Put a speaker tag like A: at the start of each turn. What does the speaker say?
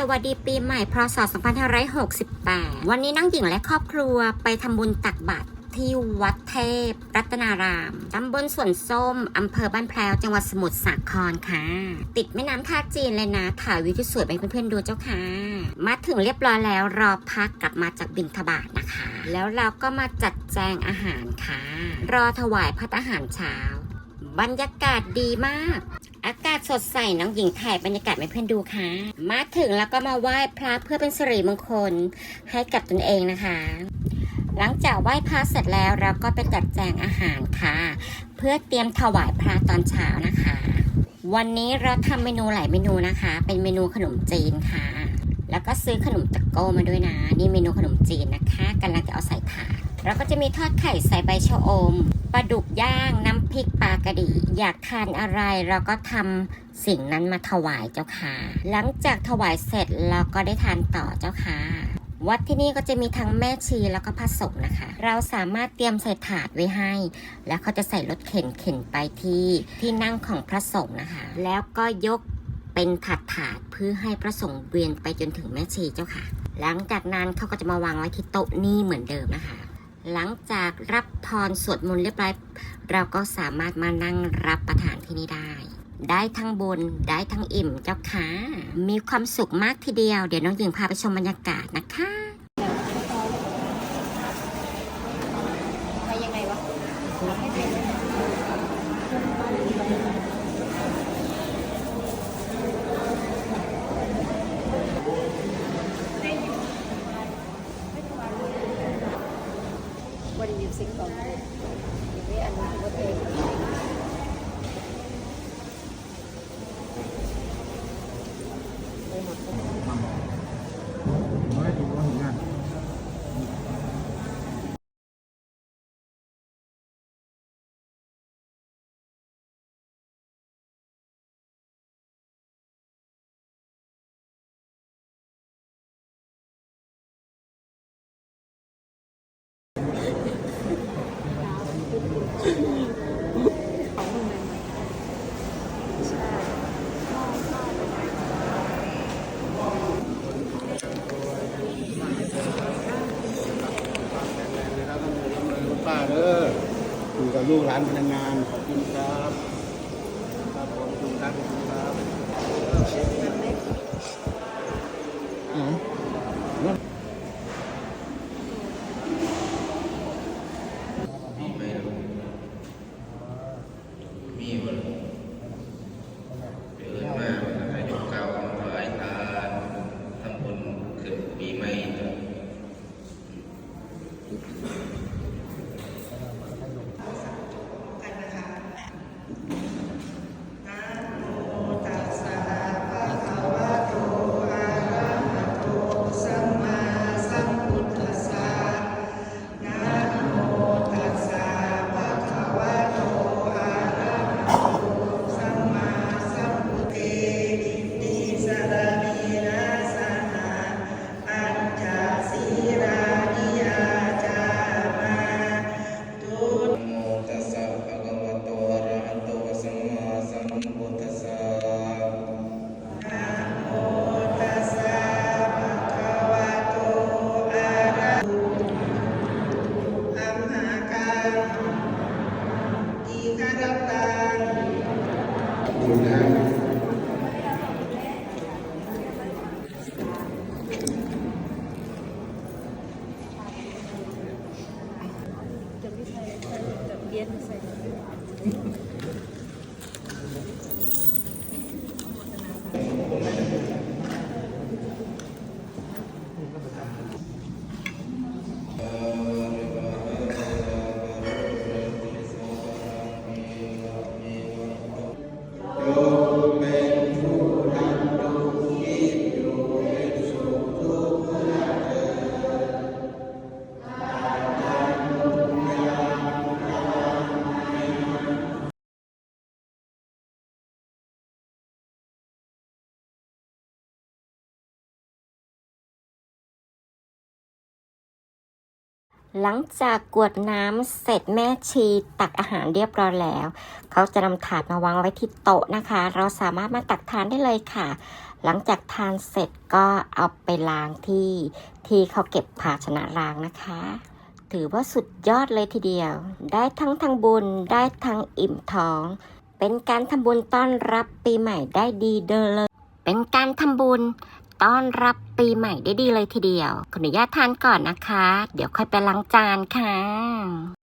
A: สวัสดีปีใหม่พศ 2568 วันนี้นั่งหญิงและครอบครัวไปทำบุญตักบาตรที่วัดเทพ รัตนาราม ตำบลสวนส้ม อำเภอบ้านแพรว จังหวัดสมุทรสาครค่ะ ติดแม่น้ำท่าจีนเลยนะ ถ่ายวิวที่สวยไปเพื่อนๆดูเจ้าค่ะ มาถึงเรียบร้อยแล้วรอพักกลับมาจากบินทบาทนะคะ แล้วเราก็มาจัดแจงอาหารค่ะ รอถวายพัตตาหารเช้า บรรยากาศดีมาก อากาศสดใสน้องหญิงถ่ายบรรยากาศให้เพื่อนดูค่ะ มาถึงแล้วก็มาไหว้พระเพื่อเป็นสิริมงคลให้กับตนเองนะคะ หลังจากไหว้พระเสร็จแล้วเราก็ไปจัดแจงอาหารค่ะ เพื่อเตรียมถวายพระตอนเช้านะคะ วันนี้เราทำเมนูหลายเมนูนะคะ เป็นเมนูขนมจีนค่ะ แล้วก็ซื้อขนมตะโก้มาด้วยนะ นี่เมนูขนมจีนนะคะกำลังจะเอาใส่ถาด แล้วก็จะมีทอดไข่ใส่ใบชะอมปลาดุกย่างน้ำพริกปลากระดีอยากทานอะไรเราก็ทำสิ่งนั้นมาถวายเจ้าค่ะ หลังจากถวายเสร็จเราก็ได้ทานต่อเจ้าค่ะ วัดที่นี่ก็จะมีทั้งแม่ชีแล้วก็พระสงฆ์นะคะ เราสามารถเตรียมใส่ถาดไว้ให้ แล้วเขาจะใส่รถเข็นเข็นไปที่ที่นั่งของพระสงฆ์นะคะ แล้วก็ยกเป็นถาดถาดเพื่อให้พระสงฆ์เวียนไปจนถึงแม่ชีเจ้าค่ะ หลังจากนั้นเขาก็จะมาวางไว้ที่โต๊ะนี่เหมือนเดิมนะคะ หลังจากรับพรสวดมนต์เรียบร้อยเราก็สามารถมานั่งรับประทานที่นี่ได้ ได้ทั้งบนได้ทั้งอิ่มเจ้าค่ะมีความสุขมากทีเดียว เดี๋ยวน้องหญิงพาไปชมบรรยากาศนะคะ
B: nhiều sinh music concert. Hindi, ano, hotel. Ay,
C: naku. อยู่กับลูกหลานพนักงานขอบคุณครับครับผมขอบคุณครับขอบคุณครับอ๋อ
D: มีวันเจ
A: หลังจากกวดน้ำเสร็จแม่ชีตักอาหารเรียบร้อยแล้ว เขาจะนำถาดมาวางไว้ที่โต๊ะนะคะ เราสามารถมาตักทานได้เลยค่ะ หลังจากทานเสร็จก็เอาไปล้างที่ที่เขาเก็บภาชนะล้างนะคะ ถือว่าสุดยอดเลยทีเดียว ได้ทั้งทางบุญได้ทั้งอิ่มท้อง เป็นการทำบุญต้อนรับปีใหม่ได้ดีเดินเลยเป็นการทำบุญ ต้อนรับปีใหม่ได้ดีเลยทีเดียว ขออนุญาตทานก่อนนะคะ เดี๋ยวค่อยไปล้างจานค่ะ